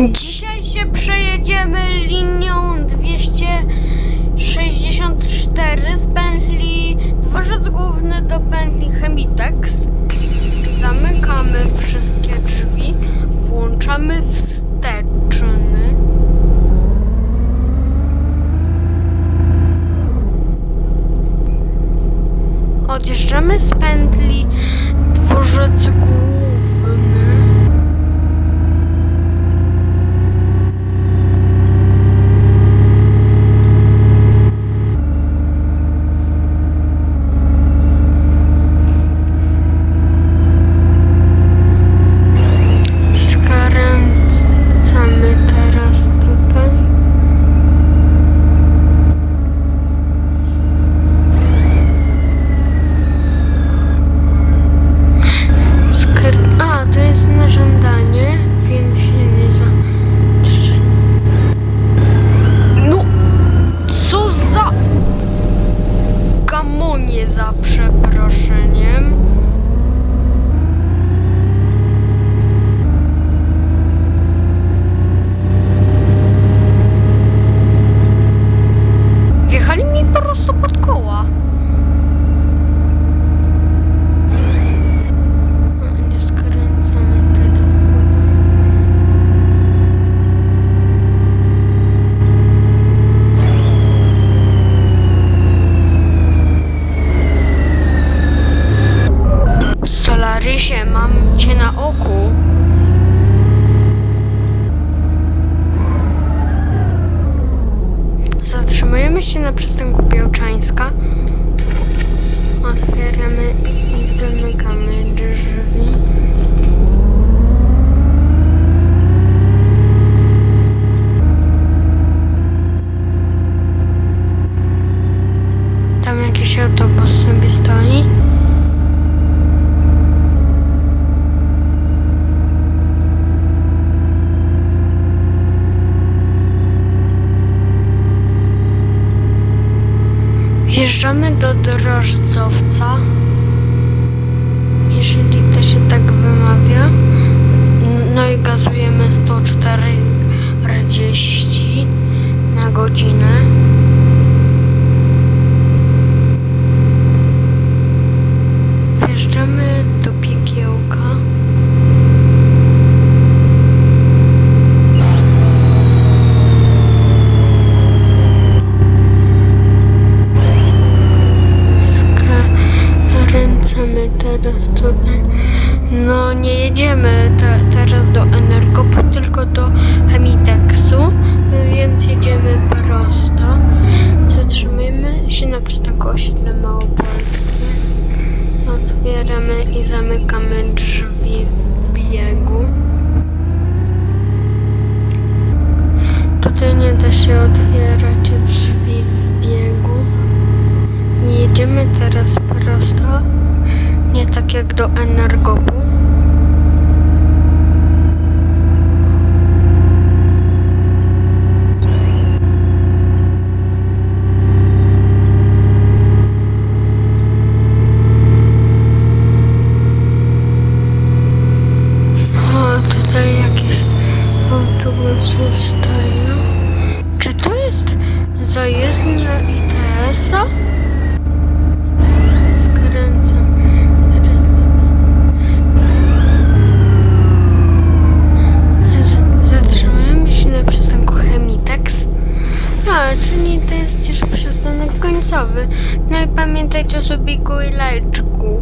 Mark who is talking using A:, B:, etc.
A: Dzisiaj się przejedziemy linią 264 z pętli Dworzec Główny do pętli Chemitex. Zamykamy wszystkie drzwi, włączamy wsteczny. Odjeżdżamy z pętli Dworzec Główny. Skręcamy teraz tutaj. Skr A, to jest na żądanie, więc się nie za... No, co za... Gamonie za przeproszeniem. Wjechali mi po prostu pod koła. A, Nie skręcamy teraz tutaj. Solarysie, mam cię na oku. Zatrzymujemy się na przystanku Białczańska. Otwieramy i zamykamy Wjeżdżamy do Drożdżowca, jeżeli to się tak wymawia. Teraz tutaj. No nie jedziemy te, teraz do Energopu, tylko do Chemitexu, więc jedziemy prosto. Zatrzymujemy się na przystanku osiedle Małopolskie. Otwieramy i zamykamy drzwi biegu. Tutaj nie da się otwierać drzwi w biegu. Jedziemy teraz prosto, jak do Energopu. Stoją. Czy to jest zajezdnia ITS-a? Końcowy. No i pamiętajcie o subiku i lajczku.